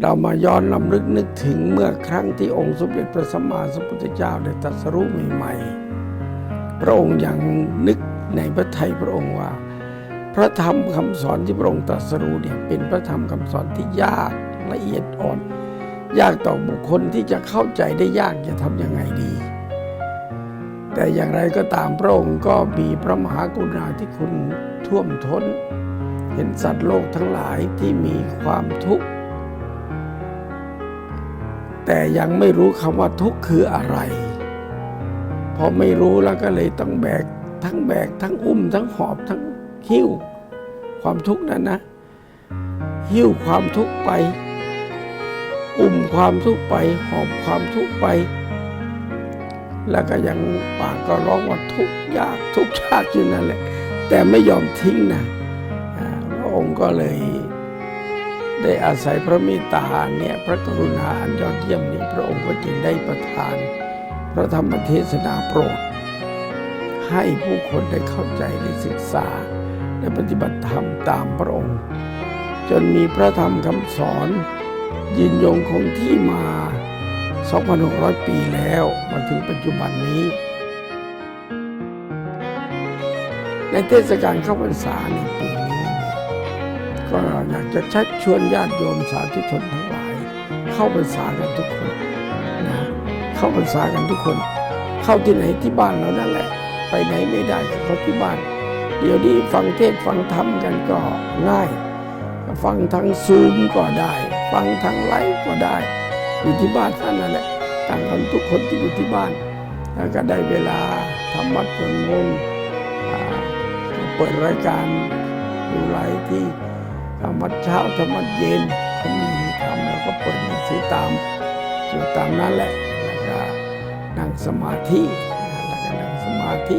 เรามาย้อนลำลึกนึกถึงเมื่อครั้งที่องค์สมเด็จพระสัมมาสัมพุทธเจ้าได้ตรัสรู้ใหม่ๆ พระองค์ยังนึกในพระทัยพระองค์ว่า พระธรรมคำสอนที่พระองค์ตรัสรู้เนี่ยเป็นพระธรรมคำสอนที่ยากละเอียดอ่อน ยากต่อบุคคลที่จะเข้าใจได้ยากจะทำยังไงดี แต่อย่างไรก็ตามพระองค์ก็มีพระมหากรุณาธิคุณท่วมท้น เห็นสัตว์โลกทั้งหลายที่มีความทุกข์ แต่ยังไม่รู้คำว่าทุกข์คืออะไร พอไม่รู้แล้วก็เลยต้องแบก ทั้งแบก ทั้งอุ้ม ทั้งหอบทั้งหิ้ว ความทุกข์นั้นนะ หิ้วความทุกข์ไป อุ้มความทุกข์ไป หอบความทุกข์ไป แล้วก็ยังปากก็ร้องว่าทุกข์ยากทุกข์ยากอยู่นั่นแหละ แต่ไม่ยอมทิ้งนะอ่าพระองค์ก็เลย ได้อาศัยพระเมตตาเนี่ยพระกรุณาอันยอดเยี่ยมนี้พระองค์ก็จึงได้ประทาน พระธรรมเทศนาโปรด ให้ผู้คนได้เข้าใจได้ศึกษาได้ปฏิบัติธรรมตามพระองค์ จนมีพระธรรมคำสอนยืนยงคงที่มา 2,600 ปีแล้วมาถึงปัจจุบันนี้ ในเทศกาลเข้าพรรษาในปีนี้เนี่ย ก็อยากจะชักชวนญาติโยมสาธุชนทั้งหลาย เข้าพรรษากันทุกคนนะเข้าพรรษากันทุกคน เข้าที่ไหนที่บ้านเรานั่นแหละ ไปไหนไม่ได้เข้าที่บ้าน เดี๋ยวนี้ฟังเทศฟังธรรมกันก็ง่าย ฟังทางซูมก็ได้ ฟังทางไลฟ์ก็ได้ อยู่ที่บ้านท่านนั่นแหละต่างกันทุกคนที่อยู่ที่บ้านแล้วก็ได้เวลาทำวัดสวดมนต์เปิดรายการดูไลฟ์ที่ ธรรมวัดเช้าธรรมวัดเย็นเขามีทำแล้วก็เปิดหนังสือตามสวดตามนั้นแหละแล้วก็นั่งสมาธิแล้วก็นั่งสมาธิ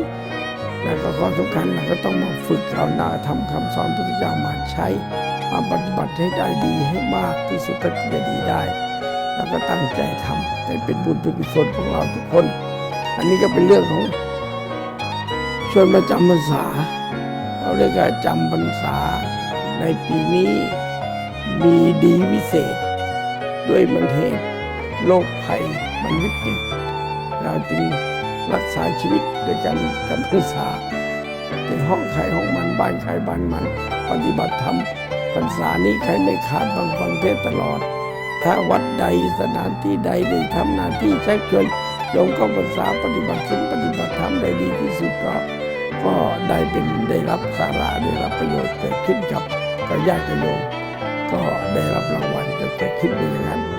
แล้วก็ข้อสำคัญเราก็ต้องมาฝึกเอานาทำคำสอนพระพุทธเจ้ามาใช้มาปฏิบัติให้ได้ดีให้มากที่สุดเท่าที่จะดีได้ แล้วก็ตั้งใจทำให้เป็นบุญเป็นกุศลของเราทุกคน อันนี้ก็เป็นเรื่องของชวนประจำพรรษา เราเรียกว่าจำพรรษา ในปีนี้มีดีวิเศษ ด้วยมันเหตุโรคภัยมันวิกฤตเราจึงรักษาชีวิตด้วยกันจำพรรษาในห้องใครห้องมันบ้านใครบ้านมัน ปฏิบัติธรรมพรรษานี้ใครไม่ขาดบางฟังเทศตลอด ถ้าวัดใดสถานที่ใดได้ทำหน้าที่ชักชวนโยมเข้าษาปฏิบัติศีลปฏิบัติธรรมได้ดีที่สุดก็ก็ได้เป็นได้รับสาระได้รับประโยชน์เกิดขึ้นกับ ก็ญาติโยมก็ได้รับรางวัลจะคิดเป็นอย่างนั้น